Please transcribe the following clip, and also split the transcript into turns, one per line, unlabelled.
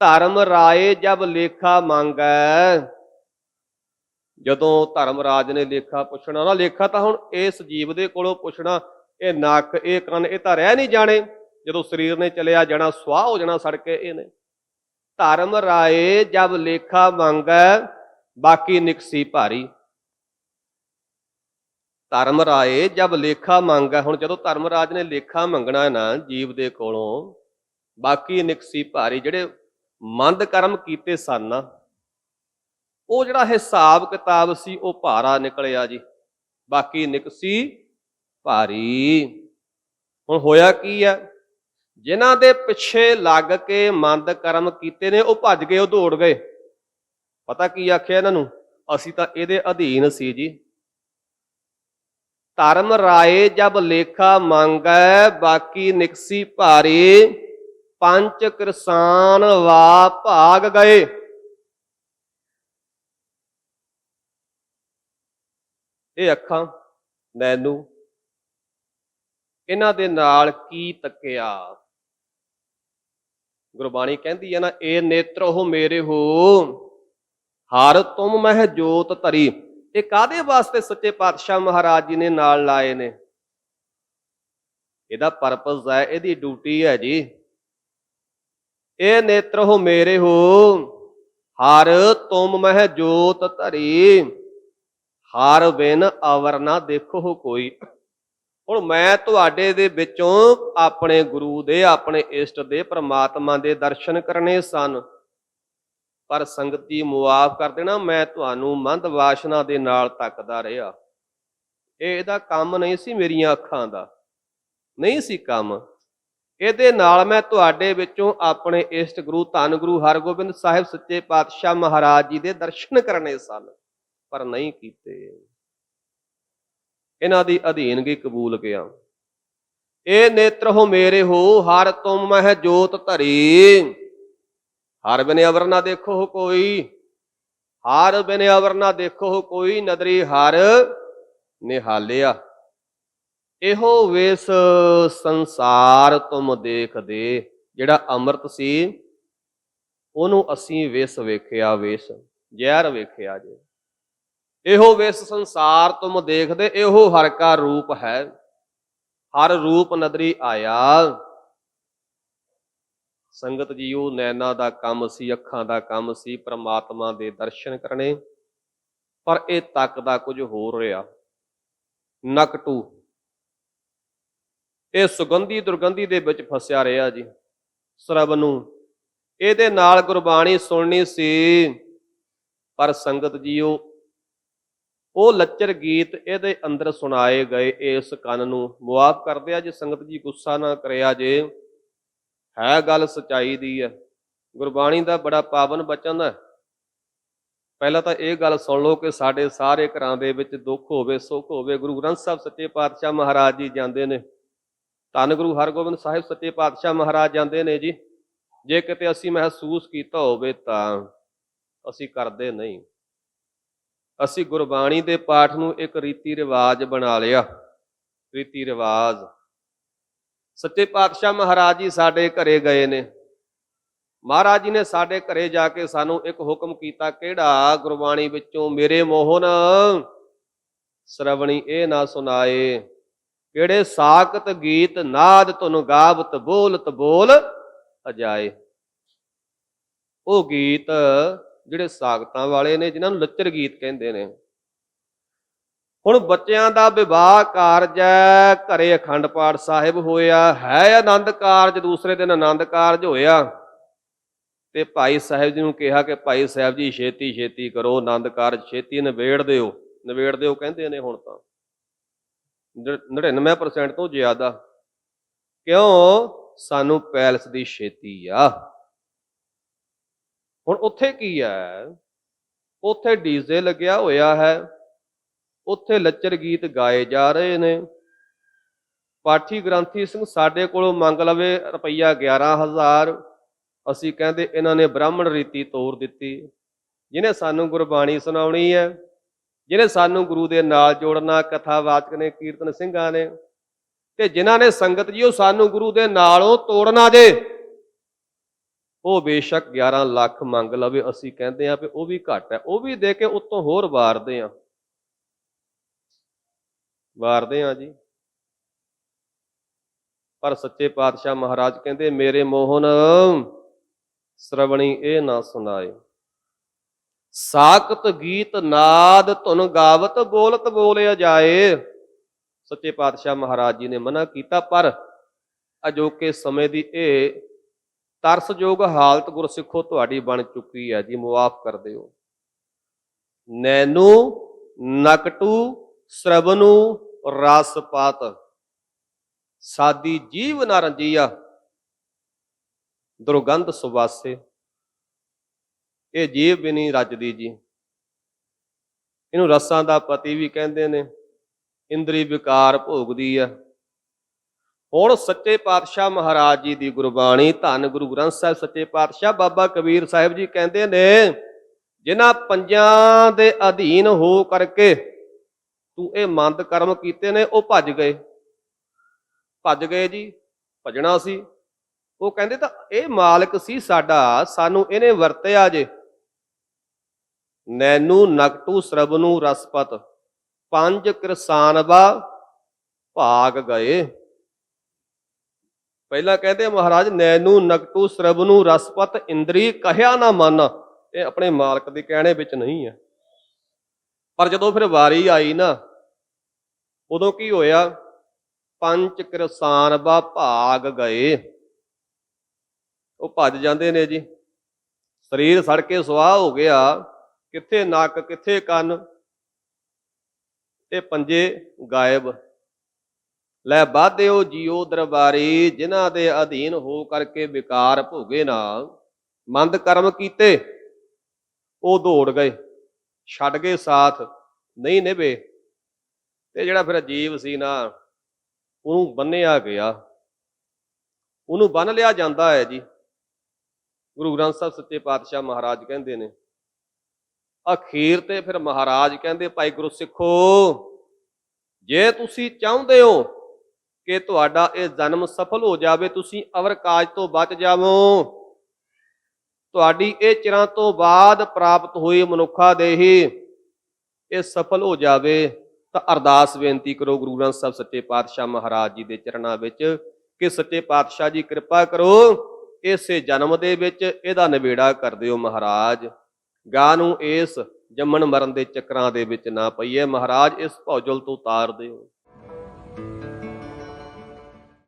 ਧਰਮ ਰਾਏ ਜਬ ਲੇਖਾ ਮੰਗੈ। ਜਦੋਂ ਧਰਮ ਰਾਜ ਨੇ ਲੇਖਾ ਪੁੱਛਣਾ, ਨਾ ਲੇਖਾ ਤਾਂ ਹੁਣ ਇਸ ਜੀਵ ਦੇ ਕੋਲੋਂ ਪੁੱਛਣਾ, ਇਹ ਨੱਕ, ਇਹ ਕੰਨ, ਇਹ ਤਾਂ ਰਹਿ ਨਹੀਂ ਜਾਣੇ। ਜਦੋਂ ਸਰੀਰ ਨੇ ਚਲਿਆ ਜਾਣਾ, ਸਵਾਹ ਹੋ ਜਾਣਾ ਸੜ ਕੇ ਇਹਨੇ। ਧਰਮ ਰਾਏ ਜਬ ਲੇਖਾ ਮੰਗੈ, ਬਾਕੀ ਨਿਕਸੀ ਭਾਰੀ। ਧਰਮ ਰਾਏ ਜਬ ਲੇਖਾ ਮੰਗੈ। ਹੁਣ ਜਦੋਂ ਧਰਮ ਰਾਜ ਨੇ ਲੇਖਾ ਮੰਗਣਾ ਨਾ ਜੀਵ ਦੇ ਕੋਲੋਂ ਬਾਕੀ ਨਿਕਸੀ ਭਾਰੀ, ਜਿਹੜੇ ਮੰਦ ਕਰਮ ਕੀਤੇ ਸਨ, ਉਹ ਜਿਹੜਾ ਹਿਸਾਬ ਕਿਤਾਬ ਸੀ, ਉਹ ਭਾਰਾ ਨਿਕਲਿਆ ਜੀ। ਬਾਕੀ ਨਿਕਸੀ ਭਾਰੀ। ਹੁਣ ਹੋਇਆ ਕੀ ਹੈ? ਜਿਨ੍ਹਾਂ ਦੇ ਪਿੱਛੇ ਲੱਗ ਕੇ ਮੰਦ ਕਰਮ ਕੀਤੇ ਨੇ, ਉਹ ਭੱਜ ਗਏ, ਉਹ ਦੌੜ ਗਏ। ਪਤਾ ਕੀ ਆਖਿਆ ਇਹਨਾਂ ਨੂੰ? ਅਸੀਂ ਤਾਂ ਇਹਦੇ ਅਧੀਨ ਸੀ ਜੀ। ਧਰਮ ਰਾਏ ਜਬ ਲੇਖਾ ਮੰਗੈ, ਬਾਕੀ ਨਿਕਸੀ ਭਾਰੀ। ਪੰਚ ਕਿਰਸਾਨ ਵਾ ਭਾਗ ਗਏ। ਇਹ ਅੱਖਾਂ ਨੈਨੂ ਇਹਨਾਂ ਦੇ ਨਾਲ ਕੀ ਤੱਕਿਆ? ਗੁਰਬਾਣੀ ਕਹਿੰਦੀ ਹੈ ਨਾ, ਇਹ ਨੇਤਰ ਨੇਤਰੋ ਮੇਰੇ ਹੋ, ਹਰ ਤੁਮ ਮਹਿ ਜੋਤ ਧਰੀ। ਇਹ ਕਾਦੇ ਵਾਸਤੇ ਸੱਚੇ ਪਾਤਸ਼ਾਹ ਮਹਾਰਾਜ ਜੀ ਨੇ ਨਾਲ ਲਾਏ ਨੇ? ਇਹਦਾ ਪਰਪਸ ਹੈ, ਇਹਦੀ ਡਿਊਟੀ ਹੈ ਜੀ। ਇਹ ਨੇਤਰ ਹੋ ਮੇਰੇ ਹੋ। ਹਰ ਤੁਮ ਮਹਿ ਜੋਤ ਧਰੀ। ਹਰ ਬਿਨ ਅਵਰ ਨਾ ਦੇਖੋ ਕੋਈ। ਹੁਣ ਮੈਂ ਤੁਹਾਡੇ ਦੇ ਵਿੱਚੋਂ ਆਪਣੇ ਗੁਰੂ ਦੇ, ਆਪਣੇ ਇਸ਼ਟ ਦੇ, ਪ੍ਰਮਾਤਮਾ ਦੇ ਦਰਸ਼ਨ ਕਰਨੇ ਸਨ। ਪਰ ਸੰਗਤ ਜੀ ਮੁਆਫ ਕਰ ਦੇਣਾ, ਮੈਂ ਤੁਹਾਨੂੰ ਮੰਦ ਵਾਸ਼ਨਾ ਦੇ ਨਾਲ ਤੱਕਦਾ ਰਿਹਾ। ਇਹ ਇਹਦਾ ਕੰਮ ਨਹੀਂ ਸੀ ਮੇਰੀਆਂ ਅੱਖਾਂ ਦਾ। ਨਹੀਂ ਸੀ ਕੰਮ। ਇਹਦੇ ਨਾਲ ਮੈਂ ਤੁਹਾਡੇ ਵਿੱਚੋਂ ਆਪਣੇ ਇਸ਼ਟ ਗੁਰੂ ਧੰਨ ਗੁਰੂ ਹਰਗੋਬਿੰਦ ਸਾਹਿਬ ਸੱਚੇ ਪਾਤਸ਼ਾਹ ਮਹਾਰਾਜ ਜੀ ਦੇ ਦਰਸ਼ਨ ਕਰਨੇ ਸਨ, ਪਰ ਨਹੀਂ ਕੀਤੇ। ਇਹਨਾਂ ਦੀ ਅਧੀਨਗੀ ਕਬੂਲ ਗਿਆ। ਇਹ ਨੇਤਰ ਹੋ ਮੇਰੇ ਹੋ, ਹਰ ਤੁਮ ਮਹਿ ਜੋਤ ਧਰੀ। ਹਰ ਬਿਨ ਅਵਰ ਨਾ ਦੇਖੋ ਕੋਈ, ਹਰ ਬਿਨ ਅਵਰ ਨਾ ਦੇਖੋ ਕੋਈ, ਨਦਰੀ ਹਰ ਨਿਹਾਲਿਆ। ਇਹੋ ਵੇਸ ਸੰਸਾਰ ਤੁਮ ਦੇਖਦੇ, ਜਿਹੜਾ ਅੰਮ੍ਰਿਤ ਸੀ, ਉਹਨੂੰ ਅਸੀਂ ਵੇਸ ਵੇਖਿਆ, ਵੇਸ ਜ਼ਹਿਰ ਵੇਖਿਆ ਜੇ। ਇਹੋ ਵੇਸ ਸੰਸਾਰ ਤੁਮ ਦੇਖਦੇ, ਇਹੋ ਹਰ ਕਾ ਰੂਪ ਹੈ। ਹਰ ਰੂਪ ਨਦਰੀ ਆਇਆ। ਸੰਗਤ ਜੀਓ ਨੈਣਾ ਦਾ ਕੰਮ ਸੀ, ਅੱਖਾਂ ਦਾ ਕੰਮ ਸੀ, ਪ੍ਰਮਾਤਮਾ ਦੇ ਦਰਸ਼ਨ ਕਰਨੇ। ਪਰ ਇਹ ਤੱਕ ਦਾ ਕੁਝ ਹੋਰ ਰਿਹਾ। ਨਕਟੂ ਇਹ ਸੁਗੰਧੀ ਦੁਰਗੰਧੀ ਦੇ ਵਿੱਚ ਫਸਿਆ ਰਿਹਾ ਜੀ। ਸਰਬ ਨੂੰ ਇਹਦੇ ਨਾਲ ਗੁਰਬਾਣੀ ਸੁਣਨੀ ਸੀ। ਪਰ ਸੰਗਤ ਜੀਓ, ਉਹ ਲੱਚਰ ਗੀਤ ਇਹਦੇ ਅੰਦਰ ਸੁਣਾਏ ਗਏ। ਇਸ ਕੰਨ ਨੂੰ ਮੁਆਫ ਕਰਦੇ ਆ ਜੇ ਸੰਗਤ ਜੀ ਗੁੱਸਾ ਨਾ ਕਰਿਆ ਜੇ। ਹੈ ਗੱਲ ਸਚਾਈ ਦੀ ਹੈ ਗੁਰਬਾਣੀ ਦਾ ਬੜਾ ਪਾਵਨ ਬਚਨ ਹੈ ਪਹਿਲਾਂ ਤਾਂ ਇਹ ਗੱਲ ਸੁਣ ਲਓ ਕਿ ਸਾਡੇ ਸਾਰੇ ਘਰਾਂ ਦੇ ਵਿੱਚ ਦੁੱਖ ਹੋਵੇ, ਸੁੱਖ ਹੋਵੇ। ਗੁਰੂ ਗ੍ਰੰਥ ਸਾਹਿਬ ਸੱਚੇ ਪਾਤਸ਼ਾਹ ਮਹਾਰਾਜ ਜੀ ਜਾਂਦੇ ਨੇ। ਧੰਨ ਗੁਰੂ ਹਰਗੋਬਿੰਦ ਸਾਹਿਬ ਸੱਚੇ ਪਾਤਸ਼ਾਹ ਮਹਾਰਾਜ ਜਾਂਦੇ ਨੇ ਜੀ। ਜੇ ਕਿਤੇ ਅਸੀਂ ਮਹਿਸੂਸ ਕੀਤਾ ਹੋਵੇ ਤਾਂ ਅਸੀਂ ਕਰਦੇ ਨਹੀਂ। ਅਸੀਂ ਗੁਰਬਾਣੀ ਦੇ ਪਾਠ ਨੂੰ ਇੱਕ ਰੀਤੀ ਰਿਵਾਜ ਬਣਾ ਲਿਆ। ਰੀਤੀ ਰਿਵਾਜ। ਸੱਚੇ ਪਾਤਸ਼ਾਹ ਮਹਾਰਾਜ ਜੀ ਸਾਡੇ ਘਰੇ ਗਏ ਨੇ। ਮਹਾਰਾਜ ਜੀ ਨੇ ਸਾਡੇ ਘਰੇ ਜਾ ਕੇ ਸਾਨੂੰ ਇੱਕ ਹੁਕਮ ਕੀਤਾ, ਕਿਹੜਾ ਗੁਰਬਾਣੀ ਵਿੱਚੋਂ ਮੇਰੇ ਮੋਹਨ ਸ਼ਰਵਣੀ ਇਹ ਨਾ ਸੁਣਾਏ? ਕਿਹੜੇ ਸਾਖਤ ਗੀਤ ਨਾਦ ਤੁਨ ਗਾਵਤ ਬੋਲਤ ਬੋਲ ਅਜਾਏ। ਉਹ ਗੀਤ ਜਿਹੜੇ ਸਾਖਤਾਂ ਵਾਲੇ ਨੇ, ਜਿਨ੍ਹਾਂ ਨੂੰ ਲੱਚਰ ਗੀਤ ਕਹਿੰਦੇ ਨੇ। ਹੁਣ ਬੱਚਿਆਂ ਦਾ ਵਿਵਾਹ ਕਾਰਜ ਹੈ, ਘਰੇ ਅਖੰਡ ਪਾਠ ਸਾਹਿਬ ਹੋਇਆ, ਹੈ ਆਨੰਦ ਕਾਰਜ, ਦੂਸਰੇ ਦਿਨ ਆਨੰਦ ਕਾਰਜ ਹੋਇਆ। ਤੇ ਭਾਈ ਸਾਹਿਬ ਜੀ ਨੂੰ ਕਿਹਾ ਕਿ ਭਾਈ ਸਾਹਿਬ ਜੀ ਛੇਤੀ ਛੇਤੀ ਕਰੋ ਆਨੰਦ ਕਾਰਜ, ਛੇਤੀ ਨਿਬੇੜ ਦਿਓ। ਨਿਬੇੜ ਦਿਓ ਕਹਿੰਦੇ ਨੇ ਹੁਣ ਤਾਂ। 99% ਤੋਂ ਜ਼ਿਆਦਾ। ਕਿਉਂ? ਸਾਨੂੰ ਪੈਲਸ ਦੀ ਛੇਤੀ ਆ। ਹੁਣ ਉੱਥੇ ਕੀ ਹੈ? ਉੱਥੇ ਡੀਜ਼ੇ ਲੱਗਿਆ ਹੋਇਆ ਹੈ। ਉੱਥੇ ਲੱਚਰ ਗੀਤ ਗਾਏ ਜਾ ਰਹੇ ਨੇ। ਪਾਠੀ ਗ੍ਰੰਥੀ ਸਿੰਘ ਸਾਡੇ ਕੋਲੋਂ ਮੰਗ ਲਵੇ ਰੁਪਈਆ 11000 ਅਸੀਂ ਕਹਿੰਦੇ ਇਹਨਾਂ ਨੇ ਬ੍ਰਾਹਮਣ ਰੀਤੀ ਤੋੜ ਦਿੱਤੀ। ਜਿਹਨੇ ਸਾਨੂੰ ਗੁਰਬਾਣੀ ਸੁਣਾਉਣੀ ਹੈ ਜਿਹੜੇ ਸਾਨੂੰ ਗੁਰੂ ਦੇ ਨਾਲ ਜੋੜਨਾ, ਕਥਾਵਾਚਕ ਨੇ, ਕੀਰਤਨ ਸਿੰਘਾਂ ਨੇ, ਤੇ ਜਿਨ੍ਹਾਂ ਨੇ ਸੰਗਤ ਜੀ ਉਹ ਸਾਨੂੰ ਗੁਰੂ ਦੇ ਨਾਲੋਂ ਤੋੜਨਾ ਜੇ। ਉਹ ਬੇਸ਼ੱਕ 11 ਲੱਖ ਮੰਗ ਲਵੇ, ਅਸੀਂ ਕਹਿੰਦੇ ਆ ਵੀ ਉਹ ਵੀ ਘੱਟ ਹੈ, ਉਹ ਵੀ ਦੇ ਕੇ ਉਤੋਂ ਹੋਰ ਵਾਰਦੇ ਆ ਵਾਰਦੇ ਆ ਜੀ। ਪਰ ਸੱਚੇ ਪਾਤਸ਼ਾਹ ਮਹਾਰਾਜ ਕਹਿੰਦੇ, ਮੇਰੇ ਮੋਹਨ, ਸ਼ਰਵਣੀ ਇਹ ਨਾ ਸੁਣਾਏ। ਸਾਕਤ ਗੀਤ ਨਾਦ ਧੁਨ ਗਾਵਤ ਬੋਲਤ ਬੋਲਿਆ ਜਾਏ। ਸੱਚੇ ਪਾਤਸ਼ਾਹ ਮਹਾਰਾਜ ਜੀ ਨੇ ਮਨਾ ਕੀਤਾ, ਪਰ ਅਜੋਕੇ ਸਮੇਂ ਦੀ ਇਹ ਤਰਸਯੋਗ ਹਾਲਤ ਗੁਰਸਿੱਖੋ ਤੁਹਾਡੀ ਬਣ ਚੁੱਕੀ ਹੈ ਜੀ, ਮੁਆਫ ਕਰ ਦਿਓ। ਨੈਨੂ ਨਕਟੂ ਸ਼ਰਵਨੂ ਰਸਪਤ। ਸਾਦੀ ਜੀਵ ਨਾਰੰਜੀਆ ਦੁਰਗੰਧ ਸੁਵਾਸੇ ਇਹ ਜੀਵ ਵੀ ਨਹੀਂ ਰੱਜਦੀ ਜੀ। ਇਹਨੂੰ ਰਸਾਂ ਦਾ ਪਤੀ ਵੀ ਕਹਿੰਦੇ ਨੇ, ਇੰਦਰੀ ਵਿਕਾਰ ਭੋਗਦੀ ਆ। ਹੁਣ ਸੱਚੇ ਪਾਤਸ਼ਾਹ ਮਹਾਰਾਜ ਜੀ ਦੀ ਗੁਰਬਾਣੀ, ਧੰਨ ਗੁਰੂ ਗ੍ਰੰਥ ਸਾਹਿਬ ਸੱਚੇ ਪਾਤਸ਼ਾਹ ਬਾਬਾ ਕਬੀਰ ਸਾਹਿਬ ਜੀ ਕਹਿੰਦੇ ਨੇ, ਜਿਨ੍ਹਾਂ ਪੰਜਾਂ ਦੇ ਅਧੀਨ ਹੋ ਕਰਕੇ ਤੂੰ ਇਹ ਮੰਦ ਕਰਮ ਕੀਤੇ ਨੇ, ਉਹ ਭੱਜ ਗਏ। ਭੱਜ ਗਏ ਜੀ, ਭਜਣਾ ਸੀ। ਉਹ ਕਹਿੰਦੇ ਤਾਂ, ਇਹ ਮਾਲਕ ਸੀ ਸਾਡਾ, ਸਾਨੂੰ ਇਹਨੇ ਵਰਤਿਆ ਜੇ। ਨੈਨੂ ਨਕਟੂ ਸਰਬਨੂ ਰਸਪਤ, ਪੰਜ ਕਿਰਸਾਨਵਾ ਭਾਗ ਗਏ। ਪਹਿਲਾਂ ਕਹਿੰਦੇ ਮਹਾਰਾਜ, ਨੈਨੂ ਨਕਟੂ ਸਰਬਨੂ ਰਸਪਤ, ਇੰਦਰੀ ਕਹਿਆ ਨਾ ਮਨ। ਇਹ ਆਪਣੇ ਮਾਲਕ ਦੇ ਕਹਿਣੇ ਵਿੱਚ ਨਹੀਂ ਹੈ। ਪਰ ਜਦੋਂ ਫਿਰ ਵਾਰੀ ਆਈ ਨਾ, ਉਦੋਂ ਕੀ ਹੋਇਆ? ਪੰਜ ਕਿਰਸਾਨਵਾ ਭਾਗ ਗਏ। ਉਹ ਭੱਜ ਜਾਂਦੇ ਨੇ ਜੀ। ਸਰੀਰ ਸੜ ਕੇ ਸੁਆਹ ਹੋ ਗਿਆ। ਕਿੱਥੇ ਨੱਕ, ਕਿੱਥੇ ਕੰਨ? ਤੇ ਪੰਜੇ ਗਾਇਬ। ਲੈ ਬਾਧਿਓ ਜੀਓ ਦਰਬਾਰੀ, ਜਿਨ੍ਹਾਂ ਦੇ ਅਧੀਨ ਹੋ ਕਰਕੇ ਵਿਕਾਰ ਭੋਗੇ ਨਾ। ਮੰਦ ਕਰਮ ਕੀਤੇ, ਉਹ ਦੌੜ ਗਏ। ਛੱਡ ਗਏ ਸਾਥ, ਨਹੀਂ ਨਿਭੇ। ਤੇ ਜਿਹੜਾ ਫਿਰ ਅਜੀਬ ਸੀ ਨਾ, ਉਹਨੂੰ ਬੰਨਿਆ ਗਿਆ। ਉਹਨੂੰ ਬੰਨ ਲਿਆ ਜਾਂਦਾ ਹੈ ਜੀ। ਗੁਰੂ ਗ੍ਰੰਥ ਸਾਹਿਬ ਸੱਚੇ ਪਾਤਸ਼ਾਹ ਮਹਾਰਾਜ ਕਹਿੰਦੇ ਨੇ ਅਖੀਰ ਤੇ ਫਿਰ ਮਹਾਰਾਜ ਕਹਿੰਦੇ, ਭਾਈ ਗੁਰੂ ਸਿੱਖੋ, ਜੇ ਤੁਸੀਂ ਚਾਹੁੰਦੇ ਹੋ ਕਿ ਤੁਹਾਡਾ ਇਹ ਜਨਮ ਸਫਲ ਹੋ ਜਾਵੇ, ਤੁਸੀਂ ਅਵਰ ਕਾਜ ਤੋਂ ਬਚ ਜਾਵੋ। ਤੁਹਾਡੀ ਇਹ ਚਿਰਾਂ ਤੋਂ ਬਾਅਦ ਪ੍ਰਾਪਤ ਹੋਈ ਮਨੁੱਖਾ ਦੇਹੀ ਇਹ ਸਫਲ ਹੋ ਜਾਵੇ, ਤਾਂ ਅਰਦਾਸ ਬੇਨਤੀ ਕਰੋ ਗੁਰੂ ਗ੍ਰੰਥ ਸਾਹਿਬ ਸੱਚੇ ਪਾਤਸ਼ਾਹ ਮਹਾਰਾਜ ਜੀ ਦੇ ਚਰਨਾਂ ਵਿੱਚ ਕਿ ਸੱਚੇ ਪਾਤਸ਼ਾਹ ਜੀ ਕਿਰਪਾ ਕਰੋ, ਇਸੇ ਜਨਮ ਦੇ ਵਿੱਚ ਇਹਦਾ ਨਿਬੇੜਾ ਕਰ ਦਿਓ ਮਹਾਰਾਜ। ਗਾਂ ਨੂੰ ਇਸ ਜੰਮਣ ਮਰਨ ਦੇ ਚੱਕਰਾਂ ਦੇ ਵਿੱਚ ਨਾ ਪਈਏ। ਮਹਾਰਾਜ, ਇਸ ਭੌਜਲ ਤੋਂ ਉਤਾਰ ਦਿਓ।